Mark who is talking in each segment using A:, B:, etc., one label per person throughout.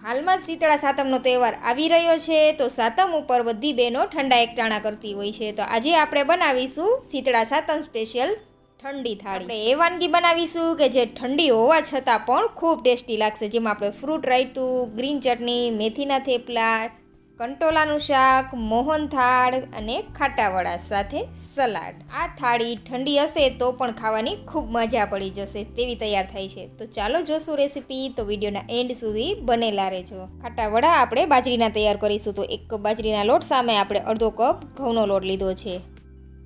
A: હાલમાં જ શીતળા સાતમનો તહેવાર આવી રહ્યો છે, તો સાતમ ઉપર બધી બહેનો ઠંડા એકટાણા કરતી હોય છે. તો આજે આપણે બનાવીશું શીતળા સાતમ સ્પેશિયલ ઠંડી થાળી. આપણે એ વાનગી બનાવીશું કે જે ઠંડી હોવા છતાં પણ ખૂબ ટેસ્ટી લાગશે. જેમાં આપણે ફ્રૂટ રાયતું, ગ્રીન ચટણી, મેથીના થેપલા કંટોલાનું શાક, મોહન થાળ અને ખાટાવડા સાથે સલાડ. આ થાળી ઠંડી હશે તો પણ ખાવાની ખૂબ મજા પડી જશે તેવી તૈયાર થાય છે. તો ચાલો જોશું રેસીપી તો વિડીયોના એન્ડ સુધી બનેલા રહેજો. ખાટાવડા આપણે બાજરીના તૈયાર કરીશું. તો એક બાજરીના લોટ સામે આપણે અડધો કપ ઘઉંનો લોટ લીધો છે.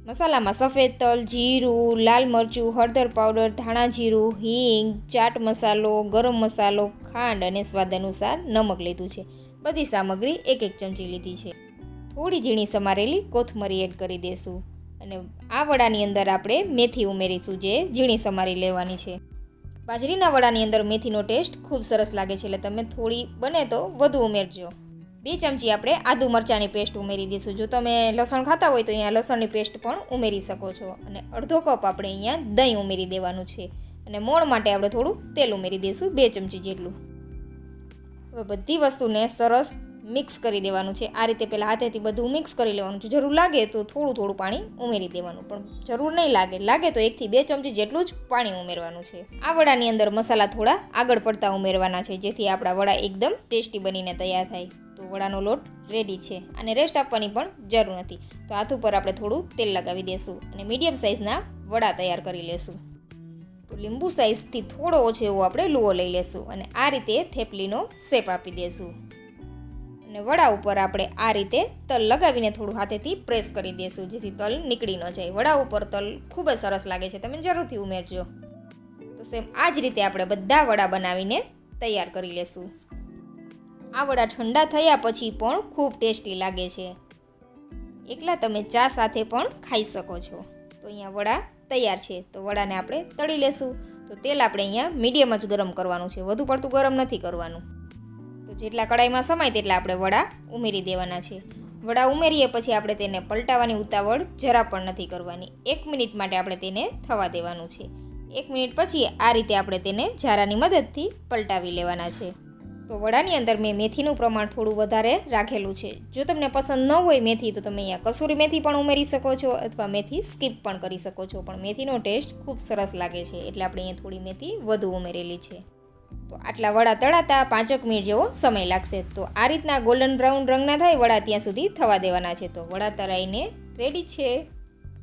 A: મસાલામાં સફેદ તલ, જીરું, લાલ મરચું, હળદર પાવડર, ધાણા જીરું, હિંગ, ચાટ મસાલો, ગરમ મસાલો, ખાંડ અને સ્વાદ અનુસાર નમક લીધું છે. બધી સામગ્રી એક એક ચમચી લીધી છે. થોડી ઝીણી સમારેલી કોથમરી એડ કરી દેશું. અને આ વડાની અંદર આપણે મેથી ઉમેરીશું જે ઝીણી સમારી લેવાની છે. બાજરીના વડાની અંદર મેથીનો ટેસ્ટ ખૂબ સરસ લાગે છે એટલે તમે થોડી બને તો વધુ ઉમેરજો. બે ચમચી આપણે આદુ મરચાંની પેસ્ટ ઉમેરી દઈશું. જો તમે લસણ ખાતા હોય તો અહીંયા લસણની પેસ્ટ પણ ઉમેરી શકો છો. અને અડધો કપ આપણે અહીંયા દહીં ઉમેરી દેવાનું છે. અને મોણ માટે આપણે થોડું તેલ ઉમેરી દઈશું, બે ચમચી જેટલું. હવે બધી વસ્તુને સરસ મિક્સ કરી દેવાનું છે. આ રીતે પહેલાં હાથેથી બધું મિક્સ કરી લેવાનું છે. જરૂર લાગે તો થોડું થોડું પાણી ઉમેરી દેવાનું, પણ જરૂર નહીં લાગે. લાગે તો એકથી બે ચમચી જેટલું જ પાણી ઉમેરવાનું છે. આ વડાની અંદર મસાલા થોડા આગળ પડતા ઉમેરવાના છે, જેથી આપણા વડા એકદમ ટેસ્ટી બનીને તૈયાર થાય. તો વડાનો લોટ રેડી છે. અને રેસ્ટ આપવાની પણ જરૂર નથી. તો હાથ ઉપર આપણે થોડું તેલ લગાવી દેશું અને મીડિયમ સાઇઝના વડા તૈયાર કરી લેશું. તો લીંબુ સાઇઝથી થોડો ઓછો એવો આપણે લુઓ લઈ લેશું અને આ રીતે થેપલીનો શેપ આપી દેશું. અને વડા ઉપર આપણે આ રીતે તલ લગાવીને થોડું હાથેથી પ્રેસ કરી દેશું જેથી તલ નીકળી ન જાય. વડા ઉપર તલ ખૂબ જ સરસ લાગે છે. તમે જરૂરથી ઉમેરજો. તો સેમ આ જ રીતે આપણે બધા વડા બનાવીને તૈયાર કરી લેશું. આ વડા ઠંડા થયા પછી પણ ખૂબ ટેસ્ટી લાગે છે. એકલા તમે ચા સાથે પણ ખાઈ શકો છો. તો અહીંયા વડા તૈયાર છે. તો વડાને આપણે તળી લેશું. તો તેલ આપણે અહીંયા મીડિયમ જ ગરમ કરવાનું છે. વધુ પડતું ગરમ નથી કરવાનું. તો જેટલા કડાઈમાં સમાય તેટલા આપણે વડા ઉમેરી દેવાના છે. વડા ઉમેરીએ પછી આપણે તેને પલટાવવાની ઉતાવળ જરા પણ નથી કરવાની. એક મિનિટ માટે આપણે તેને થવા દેવાનું છે. એક મિનિટ પછી આ રીતે આપણે તેને ઝારાની મદદથી પલટાવી લેવાના છે. તો વડાની અંદર મેં મેથીનું પ્રમાણ થોડું વધારે રાખેલું છે. જો તમને પસંદ ન હોય મેથી, તો તમે અહીંયા કસૂરી મેથી પણ ઉમેરી શકો છો અથવા મેથી સ્કીપ પણ કરી શકો છો. પણ મેથીનો ટેસ્ટ ખૂબ સરસ લાગે છે, એટલે આપણે અહીંયા થોડી મેથી વધુ ઉમેરેલી છે. તો આટલા વડા તળાતા પાંચક મિનિટ જેવો સમય લાગશે. તો આ રીતના ગોલ્ડન બ્રાઉન રંગના થાય, વડા ત્યાં સુધી થવા દેવાના છે. તો વડા તળાઈને રેડી છે.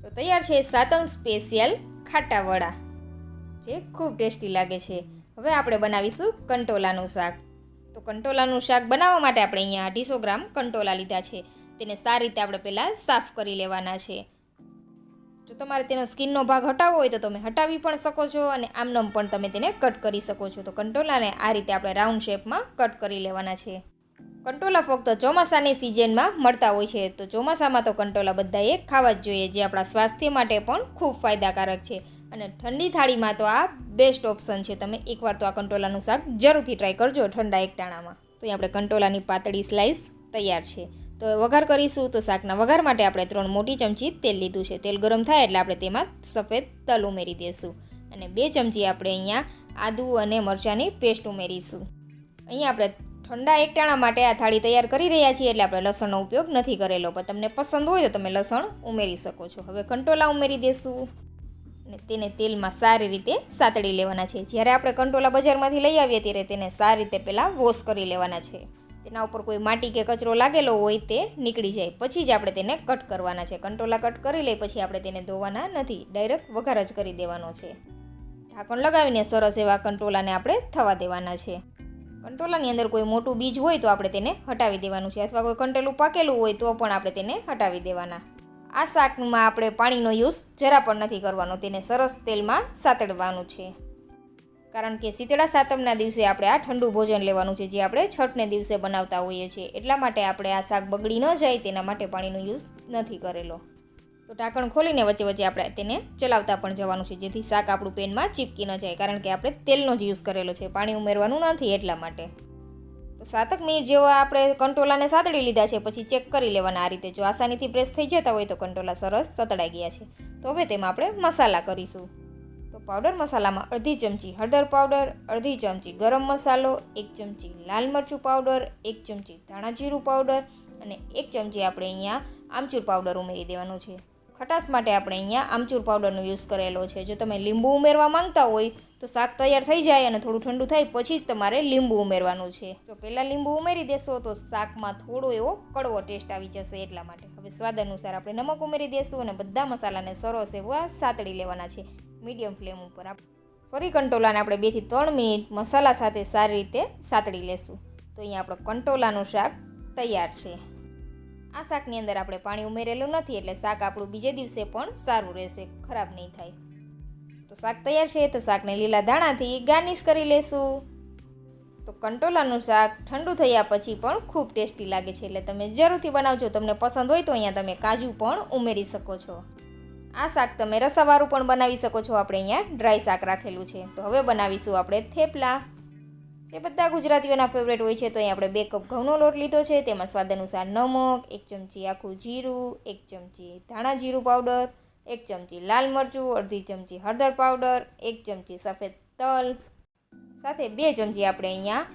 A: તો તૈયાર છે સાતમ સ્પેશિયલ ખાટા વડા. જે ખૂબ ટેસ્ટી લાગે છે. હવે આપણે બનાવીશું કંટોલાનું શાક. તો કંટોલાનું શાક બનાવવા માટે આપણે અહીંયા અઢીસો ગ્રામ કંટોલા લીધા છે. તેને સારી રીતે આપણે પહેલાં સાફ કરી લેવાના છે. જો તમારે તેનો સ્કિનનો ભાગ હટાવવો હોય તો તમે હટાવી પણ શકો છો અને આમનમ પણ તમે તેને કટ કરી શકો છો. તો કંટોલાને આ રીતે આપણે રાઉન્ડ શેપમાં કટ કરી લેવાના છે. કંટોલા ફક્ત ચોમાસાની સિઝનમાં મળતા હોય છે. તો ચોમાસામાં તો કંટોલા બધાએ ખાવા જ જોઈએ, જે આપણા સ્વાસ્થ્ય માટે પણ ખૂબ ફાયદાકારક છે. અને ઠંડી થાળીમાં તો આ બેસ્ટ ઓપ્શન છે. તમે એકવાર તો આ કંટોલાનું શાક જરૂરથી ટ્રાય કરજો ઠંડા એકટાણામાં તો આપણે કંટોલાની પાતળી સ્લાઇસ તૈયાર છે. તો વઘાર કરીશું. તો શાકના વઘાર માટે આપણે ત્રણ મોટી ચમચી તેલ લીધું છે. તેલ ગરમ થાય એટલે આપણે તેમાં સફેદ તલ ઉમેરી દઈશું અને બે ચમચી આપણે અહીંયા આદુ અને મરચાંની પેસ્ટ ઉમેરીશું. અહીંયા આપણે ઠંડા એકટાણા માટે આ થાળી તૈયાર કરી રહ્યા છીએ એટલે આપણે લસણનો ઉપયોગ નથી કરેલો. પણ તમને પસંદ હોય તો તમે લસણ ઉમેરી શકો છો. હવે કંટોલા ઉમેરી દેશું. અને તેને તેલમાં સારી રીતે સાતડી લેવાના છે. જ્યારે આપણે કંટોલા બજારમાંથી લઈ આવીએ ત્યારે તેને સારી રીતે પહેલાં વોશ કરી લેવાના છે. તેના ઉપર કોઈ માટી કે કચરો લાગેલો હોય તે નીકળી જાય. પછી જ આપણે તેને કટ કરવાના છે. કંટોલા કટ કરી લઈ પછી આપણે તેને ધોવાના નથી. ડાયરેક્ટ વઘાર જ કરી દેવાનો છે. ઢાંકણ લગાવીને સરસ એવા કંટોલાને આપણે થવા દેવાના છે. કંટોલાની અંદર કોઈ મોટું બીજ હોય તો આપણે તેને હટાવી દેવાનું છે. અથવા કોઈ કંટેલું પાકેલું હોય તો પણ આપણે તેને હટાવી દેવાના. આ શાકમાં આપણે પાણીનો યુઝ જરા પણ નથી કરવાનો, તેને સરસ તેલમાં સાતડવાનું છે. કારણ કે શીતળા સાતમના દિવસે આપણે આ ઠંડુ ભોજન લેવાનું છે, જે આપણે છઠને દિવસે બનાવતા હોઈએ છીએ. એટલા માટે આપણે આ શાક બગડી ન જાય, તેના માટે પાણીનો યુઝ નથી કરેલો. તો ઢાંકણ ખોલીને વચ્ચે વચ્ચે આપણે તેને ચલાવતા પણ જવાનું છે, જેથી શાક આપણું પેનમાં ચીપકી ન જાય, કારણ કે આપણે તેલનો જ યુઝ કરેલો છે, પાણી ઉમેરવાનું નથી એટલા માટે. સાતક મિનિટ જેવા આપણે કંટોલાને સાતડી લીધા છે, પછી ચેક કરી લેવાના આ રીતે. જો આસાનીથી પ્રેસ થઈ જતા હોય તો કંટોલા સરસ સતડાઈ ગયા છે. તો હવે તેમાં આપણે મસાલા કરીશું. તો પાવડર મસાલામાં અડધી ચમચી હળદર પાવડર અડધી ચમચી ગરમ મસાલો, એક ચમચી લાલ મરચું પાવડર એક ચમચી ધાણા જીરું પાવડર અને એક ચમચી આપણે અહીંયા આમચૂર પાવડર ઉમેરી દેવાનું છે. ખટાશ માટે આપણે અહીંયા આમચૂર પાવડરનો યુઝ કરેલો છે. જો તમે લીંબુ ઉમેરવા માંગતા હોય તો શાક તૈયાર થઈ જાય અને થોડું ઠંડુ થાય પછી જ તમારે લીંબુ ઉમેરવાનું છે. જો પહેલાં લીંબુ ઉમેરી દેશો તો શાકમાં થોડો એવો કડવો ટેસ્ટ આવી જશે એટલા માટે. હવે સ્વાદ અનુસાર આપણે નમક ઉમેરી દેશું અને બધા મસાલાને સરસ એવા સાતળી લેવાના છે. મીડિયમ ફ્લેમ ઉપર ફરી કંટોલાને આપણે બેથી ત્રણ મિનિટ મસાલા સાથે સારી રીતે સાતળી લેશું. તો અહીંયા આપણો કંટોલાનું શાક તૈયાર છે. આ શાકની અંદર આપણે પાણી ઉમેરેલું નથી એટલે શાક આપણું બીજે દિવસે પણ સારું રહેશે, ખરાબ નહીં થાય. તો શાક તૈયાર છે તો શાકને લીલા દાણાથી ગાર્નિશ કરી લેશું. તો કંટોલાનું શાક ઠંડુ થયા પછી પણ ખૂબ ટેસ્ટી લાગે છે એટલે તમે જરૂરથી બનાવજો, તમને પસંદ હોય તો અહીંયા તમે કાજુ પણ ઉમેરી શકો છો. આ શાક તમે રસાવાળું પણ બનાવી શકો છો, આપણે અહીંયા ડ્રાય શાક રાખેલું છે. તો હવે બનાવીશું આપણે થેપલા. જે બધા ગુજરાતીઓના ફેવરેટ હોય છે, તો અહીં આપણે બે કપ ઘઉંનો લોટ લીધો છે. તેમાં સ્વાદ અનુસાર નમક, એક ચમચી આખું જીરું, એક ચમચી ધાણા જીરું પાવડર એક ચમચી લાલ મરચું, અડધી ચમચી હળદર પાવડર એક ચમચી સફેદ તલ. સાથે બે ચમચી આપણે અહીંયા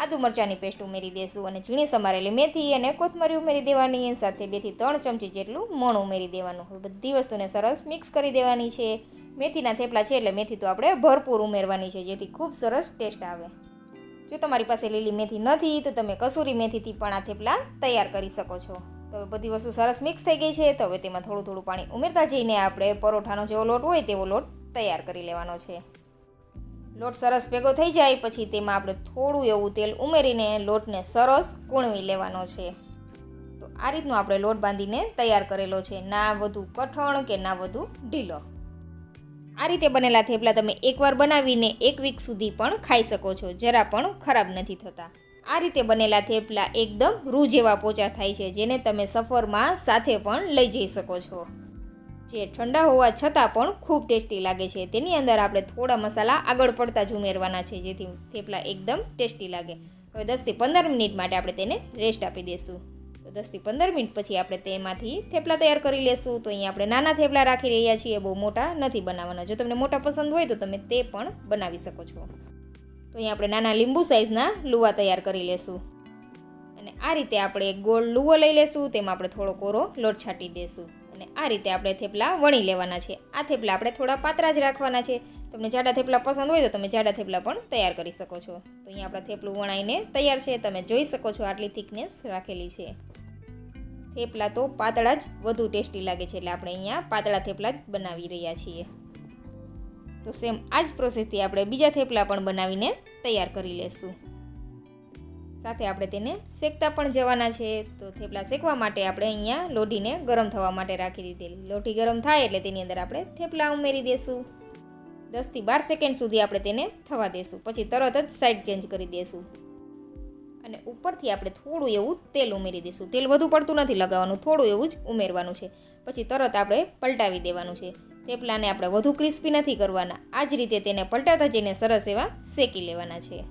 A: આદુ મરચાંની પેસ્ટ ઉમેરી દઈશું અને ઝીણી સમારેલી મેથી અને કોથમરી ઉમેરી દેવાની સાથે બેથી ત્રણ ચમચી જેટલું મોણ ઉમેરી દેવાનું. હવે બધી વસ્તુને સરસ મિક્સ કરી દેવાની છે. મેથીના થેપલા છે એટલે મેથી તો આપણે ભરપૂર ઉમેરવાની છે, જેથી ખૂબ સરસ ટેસ્ટ આવે. જો તમારી પાસે લીલી મેથી નથી, તો તમે કસૂરી મેથીથી પણ આ થેપલા તૈયાર કરી શકો છો. તો હવે બધી વસ્તુ સરસ મિક્સ થઈ ગઈ છે, તો હવે તેમાં થોડું થોડું પાણી ઉમેરતા જઈને આપણે પરોઠાનો જેવો લોટ હોય તેવો લોટ તૈયાર કરી લેવાનો છે. લોટ સરસ ભેગો થઈ જાય, પછી તેમાં આપણે થોડું એવું તેલ ઉમેરીને લોટને સરસ કૂણવી લેવાનો છે. તો આ રીતનો આપણે લોટ બાંધીને તૈયાર કરેલો છે. ના વધુ કઠણ કે ના વધુ ઢીલો. આ રીતે બનેલા થેપલા તમે એકવાર બનાવીને એક વીક સુધી પણ ખાઈ શકો છો. જરા પણ ખરાબ નથી થતા. આ રીતે બનેલા થેપલા એકદમ રૂ જેવા પોચા થાય છે, જેને તમે સફરમાં સાથે પણ લઈ જઈ શકો છો. જે ઠંડા હોવા છતાં પણ ખૂબ ટેસ્ટી લાગે છે. તેની અંદર આપણે થોડા મસાલા આગળ પડતા જ ઉમેરવાના છે, જેથી થેપલા એકદમ ટેસ્ટી લાગે. હવે દસથી પંદર મિનિટ માટે આપણે તેને રેસ્ટ આપી દઈશું. દસથી પંદર મિનિટ પછી આપણે તેમાંથી થેપલા તૈયાર કરી લેશું. તો અહીંયા આપણે નાના થેપલા રાખી રહ્યા છીએ, બહુ મોટા નથી બનાવવાના જો તમને મોટા પસંદ હોય તો તમે તે પણ બનાવી શકો છો. તો અહીંયા આપણે નાના લીંબુ સાઇઝના લુવા તૈયાર કરી લેશું. અને આ રીતે આપણે એક ગોળ લુવો લઈ લેશું, તેમાં આપણે થોડો કોરો લોટ છાંટી દઈશું અને આ રીતે આપણે થેપલા વણી લેવાના છે. આ થેપલા આપણે થોડા પાતળા જ રાખવાના છે. તમને જાડા થેપલા પસંદ હોય તો તમે જાડા થેપલા પણ તૈયાર કરી શકો છો. તો અહીંયા આપણા થેપલું વણાઈને તૈયાર છે. તમે જોઈ શકો છો આટલી થિકનેસ રાખેલી છે. થેપલા તો પાતળા જ વધુ ટેસ્ટી લાગે છે એટલે આપણે અહીંયા પાતળા થેપલા જ બનાવી રહ્યા છીએ. તો સેમ આ જ પ્રોસેસથી આપણે બીજા થેપલા પણ બનાવીને તૈયાર કરી લેશું. સાથે આપણે તેને શેકતા પણ જવાના છે, તો થેપલા શેકવા માટે આપણે અહીંયા લોઢીને ગરમ થવા માટે રાખી દીધેલી. લોઢી ગરમ થાય એટલે તેની અંદર આપણે થેપલા ઉમેરી દઈશું દસથી બાર સેકન્ડ સુધી આપણે તેને થવા દઈશું પછી તરત જ સાઈડ ચેન્જ કરી દઈશું અને ઉપરથી આપણે થોડું એવું તેલ ઉમેરી દઈશું. તેલ વધુ પડતું નથી લગાવવાનું, થોડું એવું જ ઉમેરવાનું છે. પછી તરત આપણે પલટાવી દેવાનું છે. થેપલાને આપણે વધુ ક્રિસ્પી નથી કરવાના. આ જ રીતે તેને પલટાતા જઈને સરસ એવા શેકી લેવાના છે.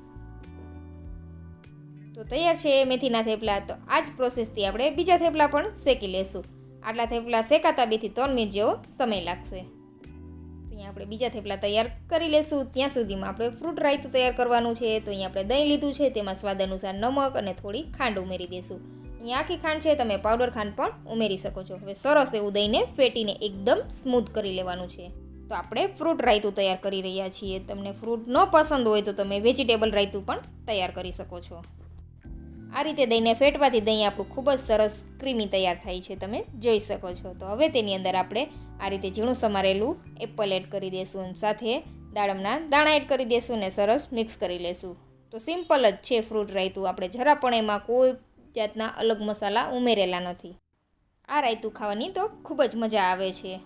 A: તો તૈયાર છે મેથીના થેપલા. તો આ જ પ્રોસેસથી આપણે બીજા થેપલા પણ શેકી લેશું. આટલા થેપલા શેકાતા બેથી ત્રણ મિનિટ જેવો સમય લાગશે. અહીંયા આપણે બીજા થેપલા તૈયાર કરી લેશું. ત્યાં સુધીમાં આપણે ફ્રૂટ રાયતું તૈયાર કરવાનું છે, તો અહીંયા આપણે દહીં લીધું છે, તેમાં સ્વાદ અનુસાર નમક અને થોડી ખાંડ ઉમેરી દઈશું અહીંયા આખી ખાંડ છે, તમે પાવડર ખાંડ પણ ઉમેરી શકો છો. હવે સરસ એવું દહીંને ફેટીને એકદમ સ્મૂથ કરી લેવાનું છે. તો આપણે ફ્રૂટ રાયતું તૈયાર કરી રહ્યા છીએ. તમને ફ્રૂટ ન પસંદ હોય તો તમે વેજીટેબલ રાયતું પણ તૈયાર કરી શકો છો. આ રીતે દહીંને ફેટવાથી દહીં આપણું ખૂબ જ સરસ ક્રીમી તૈયાર થાય છે, તમે જોઈ શકો છો. તો હવે તેની અંદર આપણે આ રીતે ઝીણું સમારેલું એપલ એડ કરી દઈશું અને સાથે દાડમના દાણા એડ કરી દઈશું અને સરસ મિક્સ કરી લેશું. તો સિમ્પલ જ છે ફ્રૂટ રાયતું, આપણે જરા પણ એમાં કોઈ જાતના અલગ મસાલા ઉમેરેલા નથી. આ રાયતું ખાવાની તો ખૂબ જ મજા આવે છે.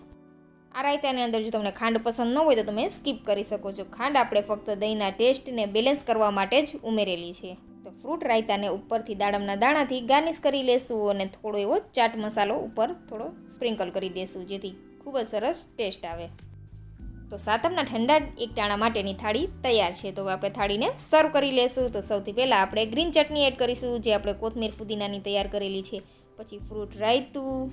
A: આ રાયતાની અંદર જો તમને ખાંડ પસંદ ન હોય તો તમે સ્કીપ કરી શકો છો. ખાંડ આપણે ફક્ત દહીંના ટેસ્ટને બેલેન્સ કરવા માટે જ ઉમેરેલી છે. ફ્રૂટ રાયતાને ઉપરથી દાડમના દાણાથી ગાર્નિશ કરી લેશું અને થોડો એવો ચાટ મસાલો ઉપર થોડો સ્પ્રિંકલ કરી દેશું, જેથી ખૂબ જ સરસ ટેસ્ટ આવે. તો સાતમના ઠંડા એક ટાણા માટેની થાળી તૈયાર છે. તો આપણે થાળીને સર્વ કરી લેશું. તો સૌથી પહેલાં આપણે ગ્રીન ચટણી એડ કરીશું, જે આપણે કોથમીર ફુદીનાની તૈયાર કરેલી છે. પછી ફ્રૂટ રાયતું,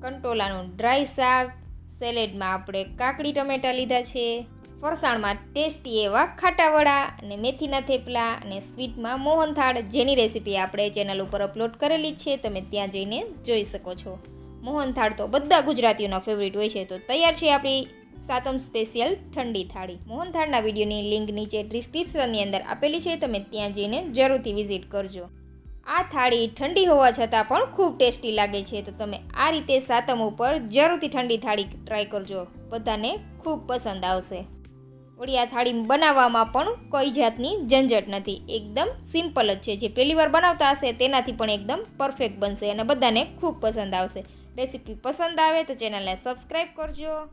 A: કંટોલાનું ડ્રાય શાક, સેલેડમાં આપણે કાકડી ટમેટા લીધા છે. ફરસાણમાં ટેસ્ટી એવા ખાટાવડા અને મેથીના થેપલા અને સ્વીટમાં મોહનથાળ જેની રેસીપી આપણે ચેનલ ઉપર અપલોડ કરેલી છે, તમે ત્યાં જઈને જોઈ શકો છો. મોહનથાળ તો બધા ગુજરાતીઓના ફેવરિટ હોય છે, તો તૈયાર છે આપણી સાતમ સ્પેશિયલ ઠંડી થાળી. મોહનથાળના વિડીયોની લિંક નીચે ડિસ્ક્રિપ્શનની અંદર આપેલી છે, તમે ત્યાં જઈને જરૂરથી વિઝિટ કરજો. આ થાળી ઠંડી હોવા છતાં પણ ખૂબ ટેસ્ટી લાગે છે, તો તમે આ રીતે સાતમ ઉપર જરૂરથી ઠંડી થાળી ટ્રાય કરજો. બધાને ખૂબ પસંદ આવશે. વળી થાળી બનાવવામાં પણ કોઈ જાતની ઝંઝટ નથી. એકદમ સિમ્પલ જ છે. જે પહેલી વાર બનાવતા હશે તેનાથી પણ એકદમ પરફેક્ટ બનશે અને બધાને ખૂબ પસંદ આવશે. રેસીપી પસંદ આવે તો ચેનલને સબસ્ક્રાઈબ કરજો.